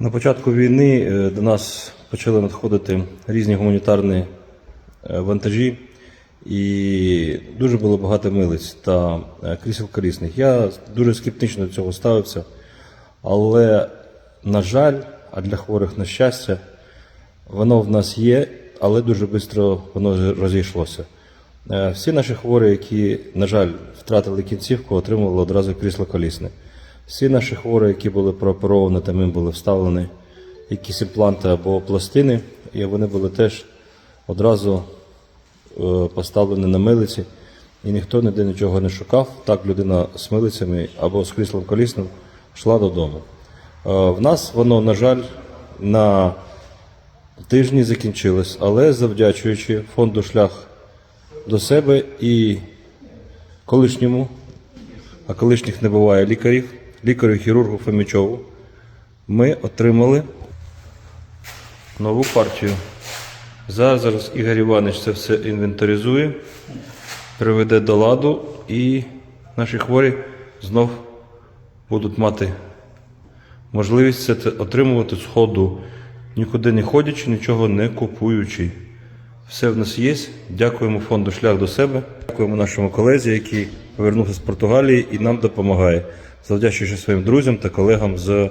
На початку війни е, до нас почали надходити різні гуманітарні е, вантажі, і дуже було багато милиць та е, крісел корисних. Я дуже скептично до цього ставився, але, на жаль, а для хворих на щастя, воно в нас є, але дуже швидко воно розійшлося. Всі наші хворі, які, на жаль, втратили кінцівку, отримували одразу крісло колісне. Всі наші хворі, які були прооперовані, там їм були вставлені якісь імпланти або пластини, і вони були теж одразу е, поставлені на милиці, і ніхто ніде нічого не шукав. Так людина з милицями або з кріслом колісним йшла додому. Е, В нас воно, на жаль, на тижні закінчилось, але завдячуючи фонду шлях до себе і колишньому, а колишніх не буває лікарів, лікарю хірургу Фомічову, ми отримали нову партію. Зараз, зараз Ігор Іванович це все інвентаризує, приведе до ладу, і наші хворі знов будуть мати можливість це отримувати з ходу, нікуди не ходячи, нічого не купуючи. Все в нас є. Дякуємо фонду Шлях до себе. Дякуємо нашому колезі, який повернувся з Португалії і нам допомагає, завдячуючи своїм друзям та колегам з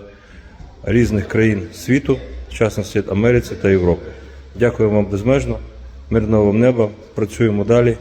різних країн світу, в частності Америці та Європи. Дякуємо вам безмежно, мирного вам неба, працюємо далі.